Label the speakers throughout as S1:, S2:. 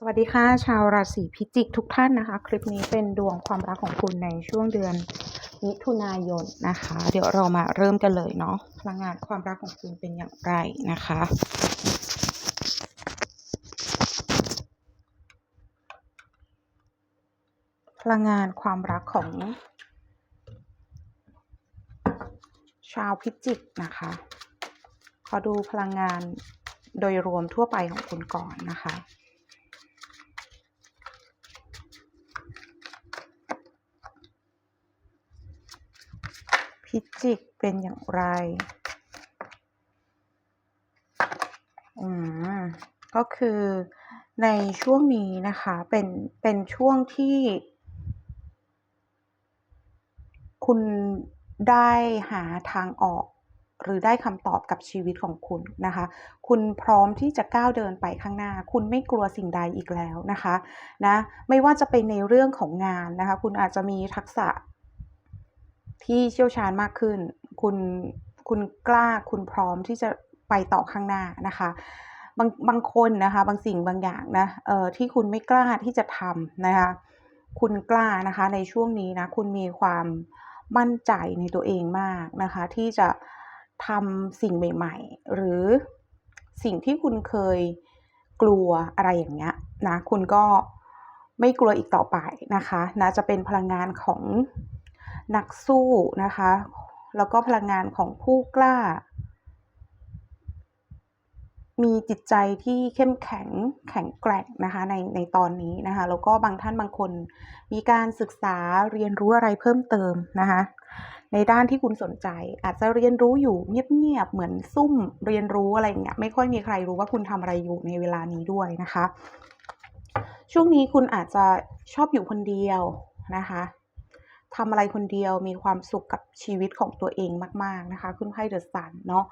S1: สวัสดีค่ะ ชาวราศีพิจิกทุกท่านนะคะ คลิปนี้เป็นดวงความรักของคุณในช่วงเดือนมิถุนายนนะคะ เดี๋ยวเรามาเริ่มกันเลยเนาะพลังงานความรักของคุณเป็นอย่างไรนะคะ พลังงานความรักของ ชาวพิจิกนะคะ ขอดูพลังงานโดยรวมทั่วไปของคุณก่อนนะคะ พิ จิกเป็นอย่างไร อืม ก็คือในช่วงนี้นะคะ เป็น เป็นช่วงที่ คุณได้หาทางออก หรือได้คำตอบกับชีวิตของคุณนะคะ คุณพร้อมที่จะก้าวเดินไปข้างหน้า คุณไม่กลัวสิ่งใดอีกแล้วนะคะ นะ ไม่ว่าจะเป็นในเรื่องของงานนะคะ คุณอาจจะมีทักษะ ที่เชี่ยวชาญมากขึ้น คุณคุณกล้าคุณพร้อมที่จะไปต่อข้างหน้านะคะบางบางคนนะคะบางสิ่งบางอย่างนะเอ่อที่คุณไม่กล้าที่จะทำนะคะคุณกล้านะคะในช่วงนี้นะคุณมีความมั่นใจในตัวเองมากนะคะที่จะทำสิ่งใหม่ๆ หรือสิ่งที่คุณเคยกลัวอะไรอย่างเงี้ยนะคุณก็ไม่กลัวอีกต่อไปนะคะนะจะเป็นพลังงานของ นักสู้นะคะ แล้วก็พลังงานของผู้กล้า มีจิตใจที่เข้มแข็งแข็งแกร่งนะคะในในตอนนี้นะคะ แล้วก็บางท่านบางคน มีการศึกษาเรียนรู้อะไรเพิ่มเติมนะคะในด้านที่คุณสนใจอาจจะเรียนรู้อยู่เงียบๆเหมือนซุ่มเรียนรู้อะไรอย่างเงี้ยไม่ค่อยมีใครรู้ว่าคุณทำอะไรอยู่ในเวลานี้ด้วยนะคะ ช่วงนี้คุณอาจจะชอบอยู่คนเดียวนะคะ ทำอะไรคนเดียวมีความสุขกับชีวิตของตัวเองมาก ๆ นะคะ คุณไพ่เดอะซันเนาะ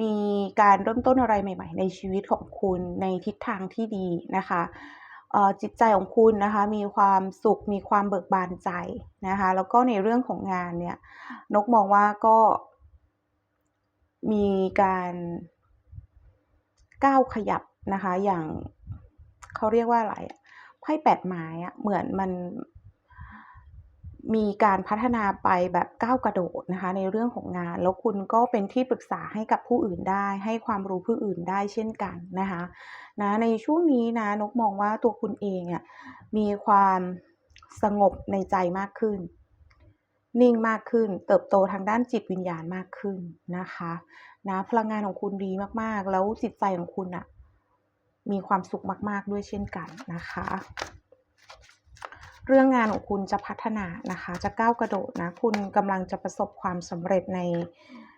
S1: มีการเริ่มต้นอะไรใหม่ ๆ ในชีวิตของคุณในทิศทางที่ดีนะคะจิตใจของคุณนะคะมีความสุขมีความเบิกบานใจนะคะแล้วก็ในเรื่องของงานเนี่ยนกมองว่าก็มีการก้าวขยับนะคะอย่างเขาเรียกว่าอะไรไพ่แปดไม้อะเหมือนมัน มีการพัฒนาไปแบบก้าวกระโดดนะคะ ในเรื่องของงาน แล้วคุณก็เป็นที่ปรึกษาให้กับผู้อื่นได้ ให้ความรู้ผู้อื่นได้เช่นกันนะคะนะในช่วงนี้นะนกมองว่าตัวคุณเองอะมีความสงบในใจมากขึ้น นิ่งมากขึ้น เติบโตทางด้านจิตวิญญาณมากขึ้นนะคะนะพลังงานของคุณดีมากๆ แล้วจิตใจของคุณน่ะมีความสุขมาก ๆ ด้วยเช่นกันนะคะ เรื่องงานของคุณจะพัฒนานะคะ จะก้าวกระโดดนะ คุณกำลังจะประสบความสำเร็จใน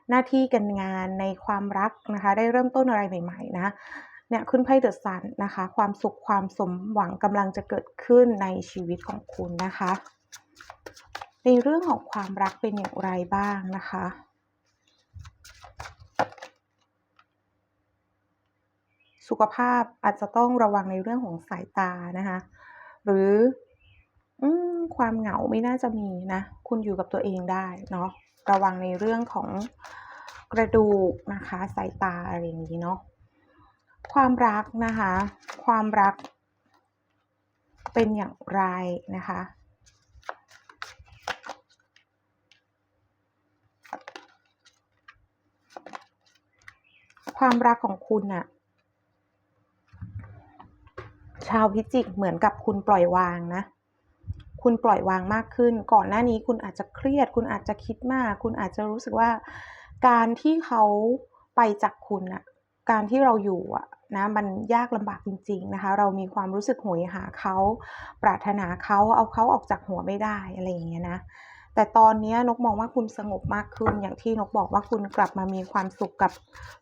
S1: หน้าที่การงานในความรักนะคะ ได้เริ่มต้นอะไรใหม่ ๆ นะเนี่ยขึ้นไพ่เดอะซันนะคะ ความสุขความสมหวังกำลังจะเกิดขึ้นในชีวิตของคุณนะคะ ในเรื่องของความรักเป็นอย่างไรบ้างนะคะสุขภาพอาจจะต้องระวังในเรื่องของสายตานะคะ หรือ อืม ความเหงาไม่น่าจะมีนะ คุณอยู่กับตัวเองได้เนาะ ระวังในเรื่องของกระดูกนะคะ สายตาอะไรอย่างงี้เนาะ ความรักนะคะ ความรักเป็นอย่างไรนะคะ ความรักของคุณน่ะชาวพิจิกเหมือนกับคุณปล่อยวางนะ คุณปล่อยวางมากขึ้น ก่อนหน้านี้คุณอาจจะเครียด คุณอาจจะคิดมาก คุณอาจจะรู้สึกว่าการที่เขาไปจากคุณอะการที่เราอยู่อะนะมันยากลำบากจริง ๆนะคะ เรามีความรู้สึกหวยหาเขา ปรารถนาเขาเอาเขาออกจากหัวไม่ได้อะไรอย่างเงี้ยนะ แต่ตอนนี้นกมองว่าคุณสงบมากขึ้น อย่างที่นกบอกว่าคุณกลับมามีความสุขกับ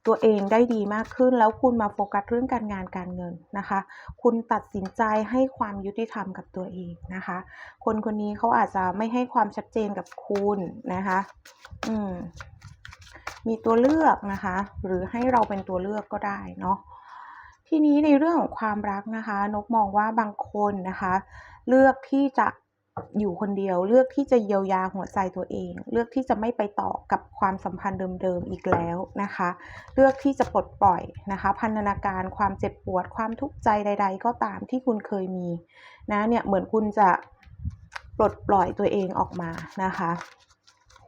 S1: ตัวเองได้ดีมากขึ้น แล้วคุณมาโฟกัสเรื่องการงานการเงินนะคะ คุณตัดสินใจให้ความยุติธรรมกับตัวเองนะคะ คนคนนี้เขาอาจจะไม่ให้ความชัดเจนกับคุณนะคะ อืมมีตัวเลือกนะคะ หรือให้เราเป็นตัวเลือกก็ได้เนาะทีนี้ในเรื่องของความรักนะคะ นกมองว่าบางคนนะคะ เลือกที่จะ อยู่คนเดียวเลือกที่จะเยียวยาหัวใจตัวเอง เลือกที่จะไม่ไปต่อกับความสัมพันธ์เดิมๆอีกแล้วนะคะ เลือกที่จะปลดปล่อยนะคะ พันธนาการความเจ็บปวดความทุกข์ใจใด ๆ ก็ตามที่คุณเคยมีนะเนี่ยเหมือนคุณจะปลดปล่อยตัวเองออกมานะคะ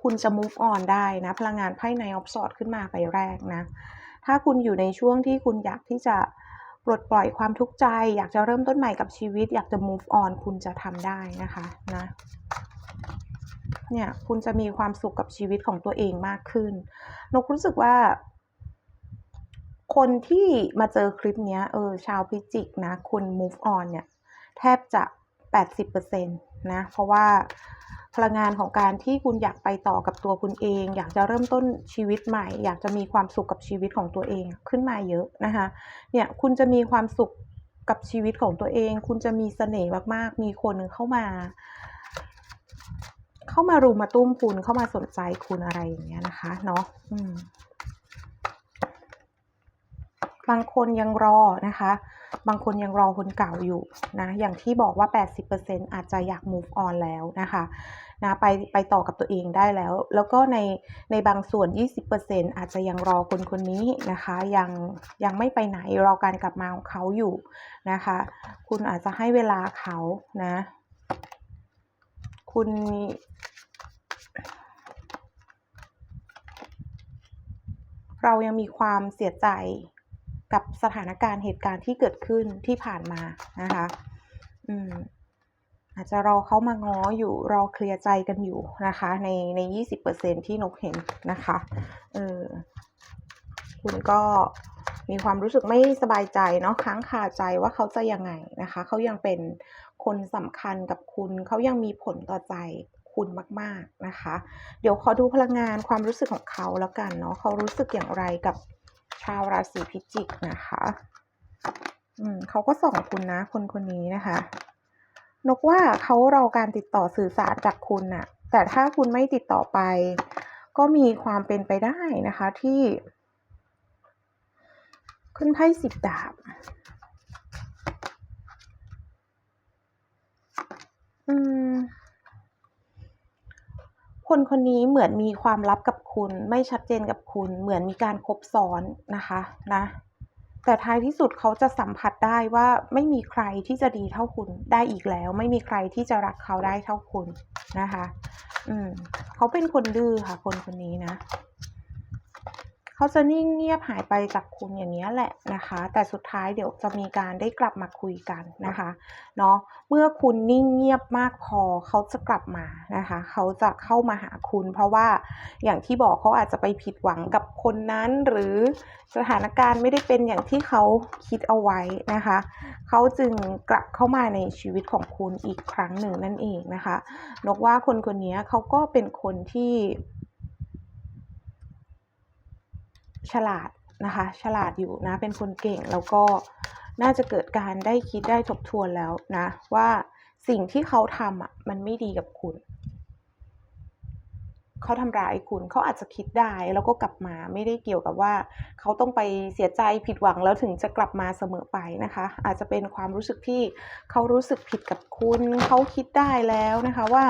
S1: คุณจะ move on ได้นะพลังงานไพ่ในออฟสอดขึ้นมาไปแรกนะถ้าคุณอยู่ในช่วงที่คุณอยากที่จะ ปลดปล่อยความทุกข์ใจ อยากจะเริ่มต้นใหม่กับชีวิต อยากจะ move on คุณจะทำได้นะคะนะเนี่ยคุณจะมีความสุขกับชีวิตของตัวเองมากขึ้นนกรู้สึกว่า คนที่มาเจอคลิปนี้เออชาวพิจิกนะ คุณ move on เนี่ย แทบจะ 80%นะ เพราะว่า พลังงานของการที่คุณอยากไปต่อกับตัวคุณเอง อยากจะเริ่มต้นชีวิตใหม่ อยากจะมีความสุขกับชีวิตของตัวเองขึ้นมาเยอะนะคะเนี่ยคุณจะมีความสุขกับชีวิตของตัวเอง คุณจะมีเสน่ห์มากๆ มีคนเข้ามา เข้ามารุมมาตุ้มคุณเข้ามาสนใจคุณอะไรอย่างเงี้ยนะคะเนาะบางคนยังรอนะคะ บางคนยังรอคนเก่าอยู่นะอย่างที่บอกว่า 80%อาจจะอยาก move on แล้วนะคะนะไปไปต่อกับตัวเองได้แล้ว แล้วก็ในในบางส่วน 20%อาจจะยังรอคนคนนี้นะคะยังยังไม่ไปไหนรอการกลับมาของเขาอยู่นะคะ คุณอาจจะให้เวลาเขานะคุณเรายังมีความเสียใจ กับสถานการณ์เหตุการณ์ที่เกิดขึ้นที่ผ่านมานะคะอืมอาจจะรอเขามาง้ออยู่รอเคลียร์ใจกันอยู่นะคะ ในในยี่สิบเปอร์เซ็นที่นกเห็นนะคะเออคุณก็มีความรู้สึกไม่สบายใจเนาะค้างคาใจว่าเขาจะยังไงนะคะ เขายังเป็นคนสำคัญกับคุณ เขายังมีผลต่อใจคุณมาก ๆนะคะ เดี๋ยวขอดูพลังงานความรู้สึกของเขาแล้วกันเนาะเขารู้สึกอย่างไรกับ ชาวราศีพิจิกนะคะ อืมเขาก็ส่งคุณนะ คนคนนี้นะคะ นกว่าเขารอการติดต่อสื่อสารจากคุณน่ะ แต่ถ้าคุณไม่ติดต่อไป ก็มีความเป็นไปได้นะคะที่ ขึ้นไพ่สิบดาบอืม คนคนนี้เหมือนมีความลับกับคุณ ไม่ชัดเจนกับคุณ เหมือนมีการคบซ้อนนะคะนะแต่ท้ายที่สุดเขาจะสัมผัสได้ว่าไม่มีใครที่จะดีเท่าคุณได้อีกแล้ว ไม่มีใครที่จะรักเขาได้เท่าคุณนะคะ อืมเขาเป็นคนดื้อค่ะ คนคนนี้นะ เขาจะนิ่งเงียบหายไปจากคุณอย่างนี้แหละนะคะ แต่สุดท้ายเดี๋ยวจะมีการได้กลับมาคุยกันนะคะเนาะเมื่อคุณนิ่งเงียบมากพอเขาจะกลับมานะคะเขาจะเข้ามาหาคุณ เพราะว่าอย่างที่บอกเขาอาจจะไปผิดหวังกับคนนั้นหรือสถานการณ์ไม่ได้เป็นอย่างที่เขาคิดเอาไว้นะคะเขาจึงกลับเข้ามาในชีวิตของคุณอีกครั้งหนึ่งนั่นเองนะคะนกว่าคนคนนี้เขาก็เป็นคนที่ ฉลาดนะคะ ฉลาดอยู่นะ เป็นคนเก่งแล้วก็น่าจะเกิดการได้คิดได้ทบทวนแล้วนะ ว่าสิ่งที่เขาทำอะมันไม่ดีกับคุณ เขาทำร้ายคุณเขาอาจจะคิดได้แล้วก็กลับมาไม่ได้เกี่ยวกับว่า เขาต้องไปเสียใจผิดหวังแล้วถึงจะกลับมาเสมอไปนะคะ อาจจะเป็นความรู้สึกที่เขารู้สึกผิดกับคุณ เขาคิดได้แล้วนะคะว่า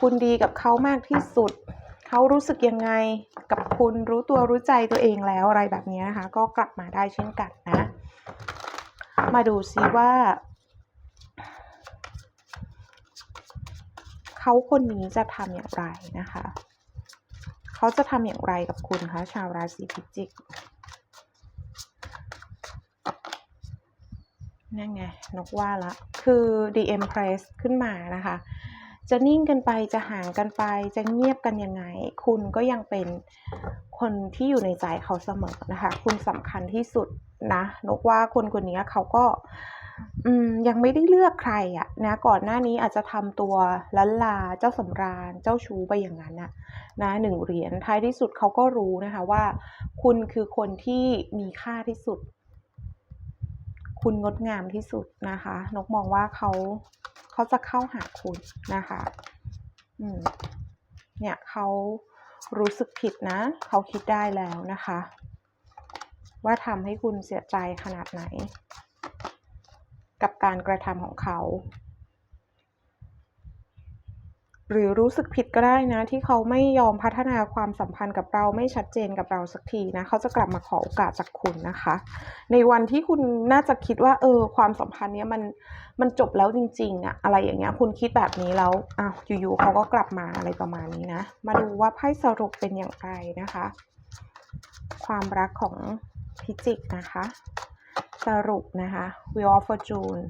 S1: คุณดีกับเขามากที่สุด เขารู้สึกยังไงกับคุณรู้ตัวรู้ใจตัวเองแล้วอะไรแบบนี้นะคะ ก็กลับมาได้เช่นกันนะ มาดูซิว่า เขาคนนี้จะทำอย่างไรนะคะ เขาจะทำอย่างไรกับคุณคะชาวราศีพิจิกนั่นไงนกว่าละ คือ The Empress ขึ้นมานะคะ จะนิ่งกันไปจะห่างกันไป จะเงียบกันยังไง คุณก็ยังเป็นคนที่อยู่ในใจเขาเสมอนะคะ คุณสำคัญที่สุดนะนกว่าคนคนนี้เขาก็ยังไม่ได้เลือกใครอะนะก่อนหน้านี้อาจจะทำตัวล้นลาเจ้าสำราญเจ้าชู้ไปอย่างนั้นนะนะหนึ่งเหรียญท้ายที่สุดเขาก็รู้นะคะว่า คุณคือคนที่มีค่าที่สุด คุณงดงามที่สุดนะคะ นกมองว่าเขา เขาจะเข้าหาคุณนะคะอืมเนี่ยเขารู้สึกผิดนะ เขาคิดได้แล้วนะคะ ว่าทำให้คุณเสียใจขนาดไหน กับการกระทำของเขา หรือรู้สึกผิดก็ได้นะ ที่เขาไม่ยอมพัฒนาความสัมพันธ์กับเราไม่ชัดเจนกับเราสักทีนะ เขาจะกลับมาขอโอกาสจากคุณนะคะ ในวันที่คุณน่าจะคิดว่า เออ ความสัมพันธ์เนี้ยมันมันจบแล้วจริง ๆอะอะไรอย่างเงี้ย คุณคิดแบบนี้แล้วอ้าวอยู่ๆเขาก็กลับมาอะไรประมาณนี้นะ มาดูว่าไพ่สรุปเป็นอย่างไรนะคะ ความรักของพิจิกนะคะ สรุปนะคะ Wheel of Fortune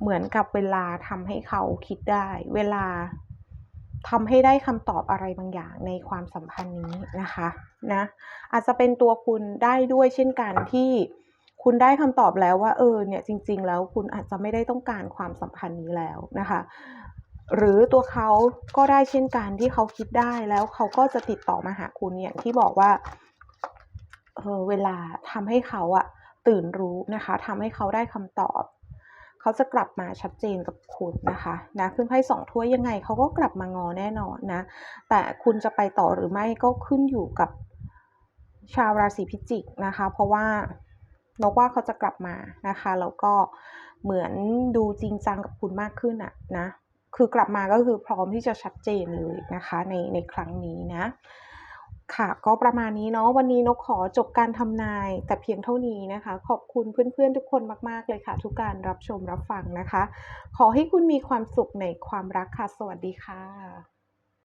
S1: เหมือนกับเวลาทำให้เขาคิดได้ เวลาทำให้ได้คำตอบอะไรบางอย่างในความสัมพันธ์นี้นะคะนะอาจจะเป็นตัวคุณได้ด้วยเช่นกันที่คุณได้คำตอบแล้วว่า เออเนี่ยจริง ๆ แล้วคุณอาจจะไม่ได้ต้องการความสัมพันธ์นี้แล้วนะคะหรือตัวเขาก็ได้เช่นกันที่เขาคิดได้แล้วเขาก็จะติดต่อมาหาคุณอย่างที่บอกว่าเออเวลาทำให้เขาอะตื่นรู้นะคะทำให้เขาได้คำตอบ เขาจะกลับมาชัดเจนกับคุณนะคะนะขึ้นไพ่สองถ้วยยังไงเขาก็กลับมางอแน่นอนนะแต่คุณจะไปต่อหรือไม่ก็ขึ้นอยู่กับชาวราศีพิจิกนะคะ เพราะว่านกว่าเขาจะกลับมานะคะแล้วก็เหมือนดูจริงจังกับคุณมากขึ้นอะนะคือกลับมาก็คือพร้อมที่จะชัดเจนเลยนะคะในในครั้งนี้นะ ค่ะก็ประมาณนี้เนาะวันนี้นกขอจบการทำนาย แต่เพียงเท่านี้นะคะ ขอบคุณเพื่อนๆทุกคนมากๆเลยค่ะ ทุกการรับชมรับฟังนะคะ ขอให้คุณมีความสุขในความรักค่ะ สวัสดีค่ะ